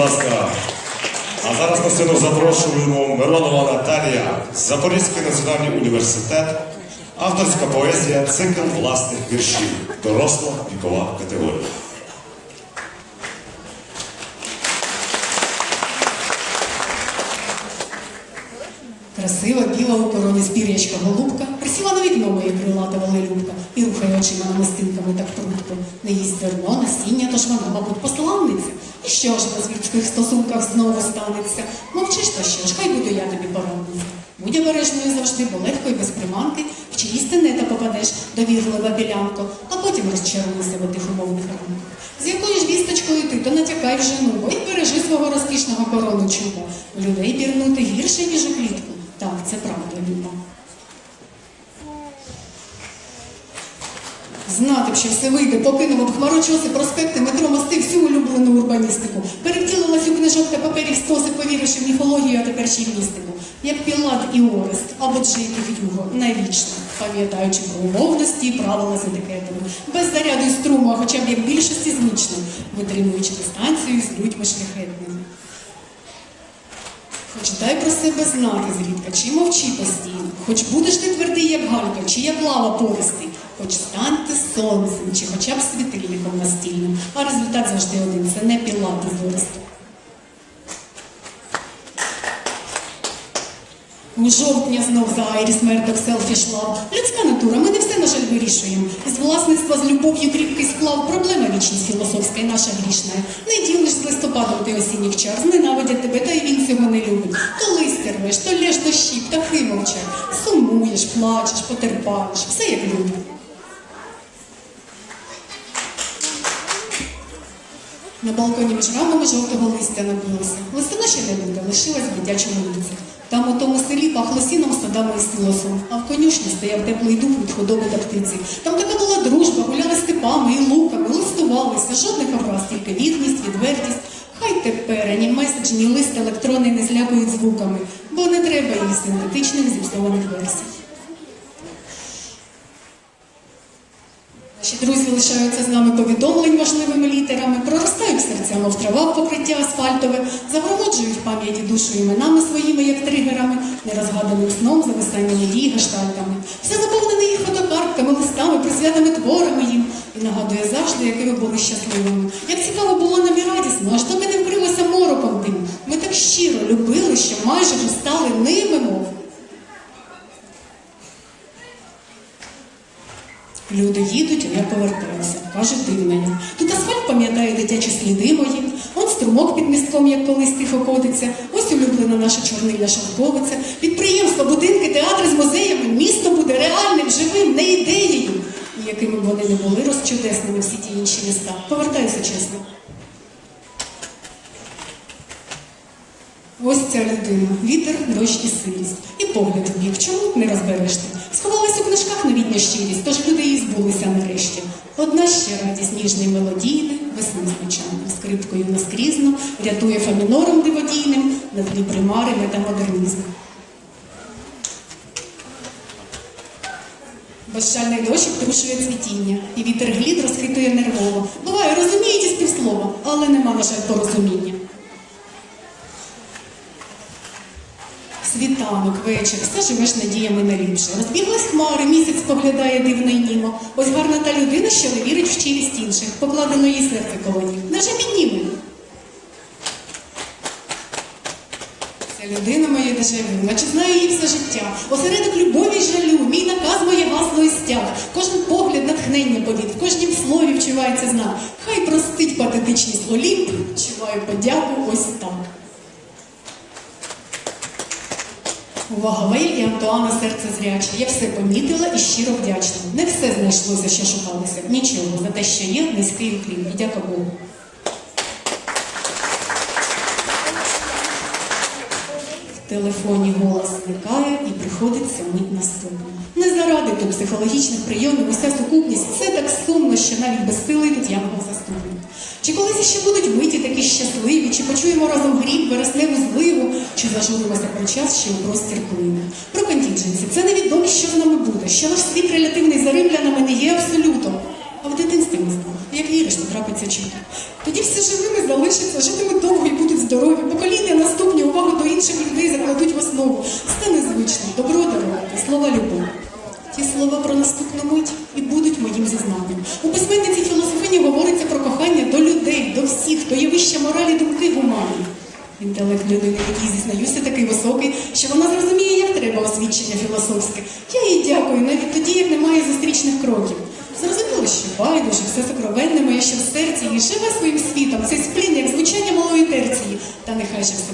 ласка. А зараз на сцену запрошуємо Миронова Наталія, Запорізький національний університет, авторська поезія, цикл власних віршів, доросла вікова категорія. Красива біла у короні з пір'ячка голубка присіла на вікно моє крилата волелюбка і рухає очима намистинками так прудко. Не їсть зерно, насіння, тож вона, мабуть, посланниця. Що ж в людських стосунках знову станеться? Мовчиш то що ж, хай буду я тобі порадниця. Будь обережною завжди, бо легко і без приманки, в чиїсь тенета попадеш, довірлива білянко, а потім розчаруйся в тих умовних рамках. З якою ж вісточкою ти, то натякай в жену, бо й бережи свого розкішного корону чуба. Людей пірнути гірше, ніж у клітку. Так, це правда, Люба. Знати що все вийде, покинув хмарочоси, проспекти, метро, мости, всю улюблену урбаністику. Перевтілилась у книжок та паперів стоси, повіривши в міфологію, а тепер ще й містику. Як Пілат і Орест, або Джейк і Юго, навічно, пам'ятаючи про умовності і правила з етикетами, без заряду і струму, а хоча б як більшості змічно, витримуючи дистанцію з людьми шляхетними. Хоч дай про себе знати зрідка, чи мовчи постійно, хоч будеш ти твердий, як галька, чи як лава пористий, хоч станьте сонцем, чи хоча б світильником настільним, а результат завжди один це не пілати зористу. У жовтня знов за Айріс Мердок селфі шла. Людська натура, ми не все, на жаль, вирішуємо. З власництва з любов'ю кріпкий сплав. Проблема вічність філософська і наша грішна. Не ділиш з листопадом ти осінніх чар, зненавидять тебе, та й він цього не любить. То листя рвеш, то лєш дощі, птахи мовчать. Сумуєш, плачеш, потерпаєш, все як люди. На балконі між рамами жовтого листя набилося. Листина ще не буде, лишилась в дитячому вулиці. Там у тому селі пахло сіном, садами і силосом, а в конюшні стояв теплий дух від худоби та птиці. Там така була дружба, гуляли степами і луками, листувалися, жодних образ, тільки відність, відвертість. Хай тепер ні меседж, ні лист електронний не злякують звуками, бо не треба їх синтетичних зіпсованих версій. Наші друзі лишаються з нами повідомлень важливими літерами, проростають серця, мов трава в покриття асфальтове, загромоджують пам'яті душу іменами своїми, як тригерами, нерозгаданим сном, зависаннями дій, гештальтами. Все заповнене їх фотокартками, листами, присвятими творами їм. І нагадує завжди, якими були щасливими. Як цікаво було нам і радісно, аж доки не вкрилося мороком тим. Ми так щиро любили, що майже вже стали ними, мов. Люди їдуть, а я повертаюся. Каже, дивно я. Тут асфальт пам'ятає дитячі сліди мої. Он струмок під містком, як колись тихо котиться. Ось улюблена наша чорнильна шовковиця. Підприємства, будинки, театри з музеями. Місто буде реальним, живим, не ідеєю. І якими б вони не були розчудесними всі ті інші міста. Повертаюся чесно. Ось ця людина, вітер, дощ і сирість. І погляд в бік, чому не розбереш ти? Сховалась у книжках новітня щирість, тож рятує фамінором диводійним, на тлі примари метамодернізму. Безжальний дощик трушує цвітіння, і вітер глід розхитує нервово. Буває, розумієте з півслова, але нема, на жаль, порозуміння. Світанок, вечір, все живеш надіями на ліпше. Розбіглись хмари, місяць поглядає дивно й німо. Ось гарна та людина, що не вірить в щирість інших, покладено їй серце колоні. Невже підніме? Ця людина моє дежавю, наче знає її все життя. Осередок любові й жалю, мій наказ моє гасло і стяг. Кожен погляд натхнення повід, в кожнім слові вчувається знак. Хай простить патетичність Олімп, чуваю подяку ось так. Увага, Вейль і Антуана серце зряче. Я все помітила і щиро вдячна. Не все знайшлося, що шукалося. Нічого, за те, що є, низький уклін. І дяка Богу. Телефоні голос зникає і приходиться мить наступна. Не заради тут психологічних прийомів, уся сукупність, все так сумно, що навіть безсилий тут янголь заступник. Чи колись ще будуть миті такі щасливі, чи почуємо разом гріб, вересневу зливу, чи зажуримося про час, що у простір плине. Про контінженці це невідомість, що з нами буде, що наш світ релятивний за римлянами не є абсолютом. В дитинстві ми знали, як віриш, то трапиться чудо. Тоді всі живими залишаться, житимуть довго і будуть здорові, покоління наступні увагу до інших людей закладуть в основу. Стане звичним, добро дарувати, слова любов. Ті слова про наступну мить і будуть моїм зізнанням. У письменниці філософині говориться про кохання до людей, до всіх, хто є вище моралі думки гуманні. Інтелект людини, який зізнаюся, такий високий, що вона зрозуміє, як треба освідчення філософське. Я їй дякую навіть тоді, як немає зустрічних кроків. Що байдуже, все сокровенне моє, що в серці, і живе своїм світом, цей сплін, як звучання малої терції. Та нехай же все